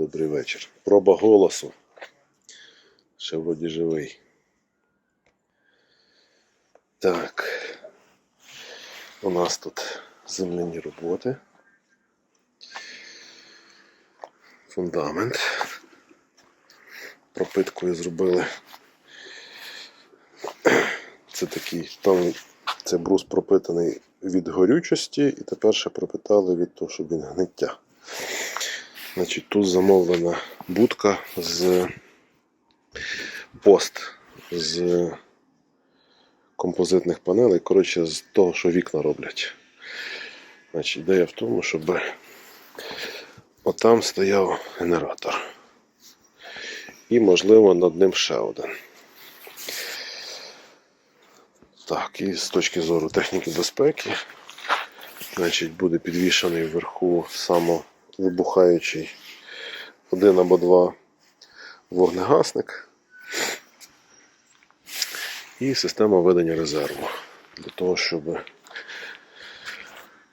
добрий вечір. Проба голосу. Ще вроді живий. Так. У нас тут земляні роботи. Фундамент. Пропиткою зробили. Це такий, там це брус пропитаний від горючості, і тепер ще пропитали від того, щоб він гниття. Значить, тут замовлена будка з пост з композитних панелей, коротше, з того, що вікна роблять. Значить, ідея в тому, щоб отам стояв генератор. І, можливо, над ним ще один. Так, і з точки зору техніки безпеки, значить, буде підвішений вверху самовибухаючий один або два вогнегасник і система ведення резерву. Для того, щоб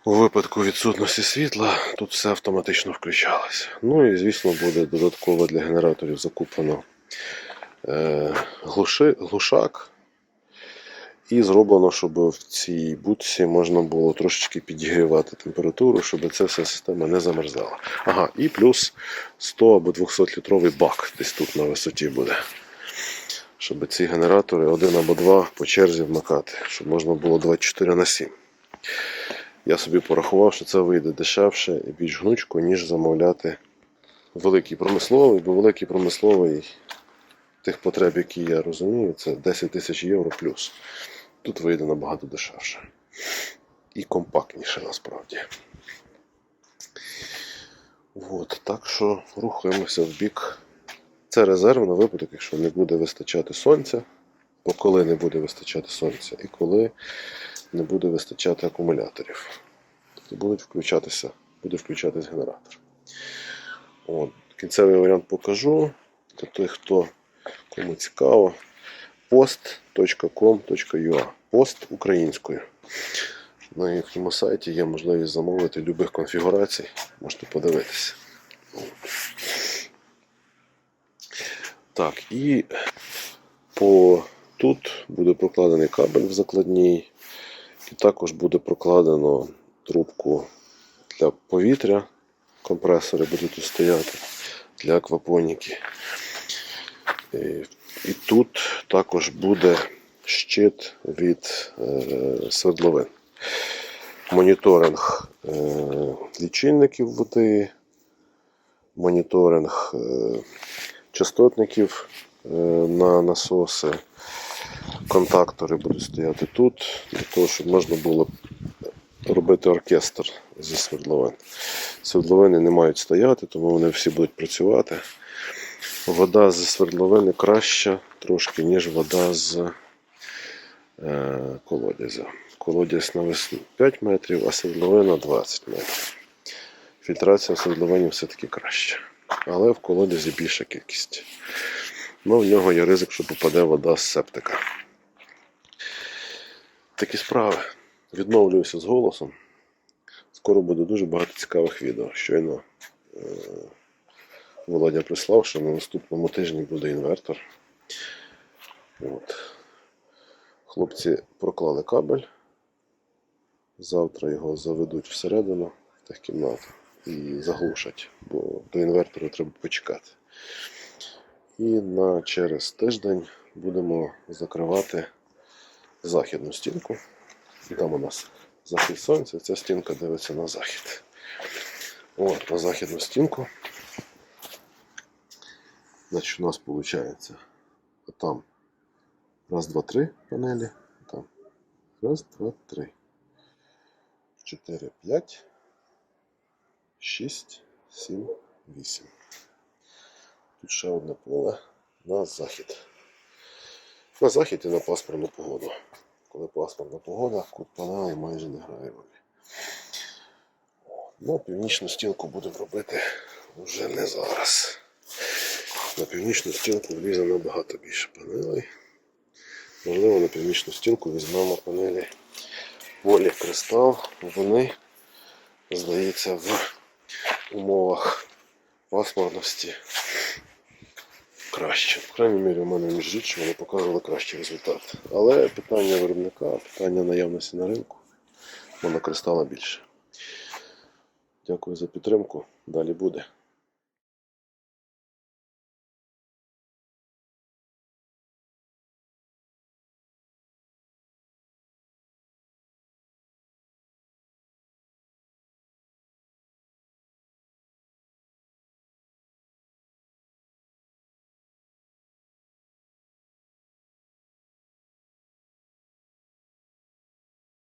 у випадку відсутності світла тут все автоматично включалося. Ну і, звісно, буде додатково для генераторів закуплено е, глуши, глушак. І зроблено, щоб в цій будці можна було трошечки підігрівати температуру, щоб ця вся система не замерзала. Ага, і плюс 100 або 200 літровий бак десь тут на висоті буде. Щоб ці генератори один або два по черзі вмикати, щоб можна було 24 на 7. Я собі порахував, що це вийде дешевше і більш гнучко, ніж замовляти великий промисловий, бо великий промисловий тих потреб, які я розумію, це 10 тисяч євро плюс. Тут вийде набагато дешевше. І компактніше насправді. От, так що рухаємося в бік. Це резерв на випадок, якщо не буде вистачати сонця, бо коли не буде вистачати сонця, і коли не буде вистачати акумуляторів. Тобто будуть включатися, буде включатись генератор. От, кінцевий варіант покажу. Для тих, хто кому цікаво, post.com.ua Пост українською. На їхньому сайті є можливість замовити любих конфігурацій. Можете подивитися. Так, і по тут буде прокладений кабель в закладній, і також буде прокладено трубку для повітря. Компресори будуть стояти для аквапоніки. І, і тут також буде щит від е, свердловин. Моніторинг е, лічильників води, моніторинг е, частотників на насоси. Контактори будуть стояти тут, для того, щоб можна було робити оркестр зі свердловин. Свердловини не мають стояти, тому вони всі будуть працювати. Вода зі свердловини краща трошки, ніж вода з е, колодязя. Колодязь на весну 5 метрів, а свердловина 20 метрів. Фільтрація в свердловині все-таки краща. Але в колодязі більша кількість. Ну, в нього є ризик, що попаде вода з септика. Такі справи. Відновлююся з голосом. Скоро буде дуже багато цікавих відео. Щойно е, Володя прислав, що на наступному тижні буде інвертор. От. Хлопці проклали кабель. Завтра його заведуть всередину в техкімнату і заглушать, бо до інвертору треба почекати. І на через тиждень будемо закривати західну стінку. І там у нас захід сонця, ця стінка дивиться на захід. От, на західну стінку. Значить, у нас виходить там раз, два, три панелі. Там. Раз, два, три. Чотири, п'ять. Шість, сім, вісім. Тут ще одне поле на захід. На захід і на пасмурну погоду. Коли пасмурна погода, кут панелей майже не грає ролі. Ну, північну стінку будемо робити вже не зараз. На північну стінку влізе набагато більше панелей. Можливо, на північну стінку візьмемо панелі полі кристал. Вони, здається, в умовах пасмурності краще. В крайній мірі, у мене міжріччя вони показували кращий результат. Але питання виробника, питання наявності на ринку монокристала більше. Дякую за підтримку. Далі буде.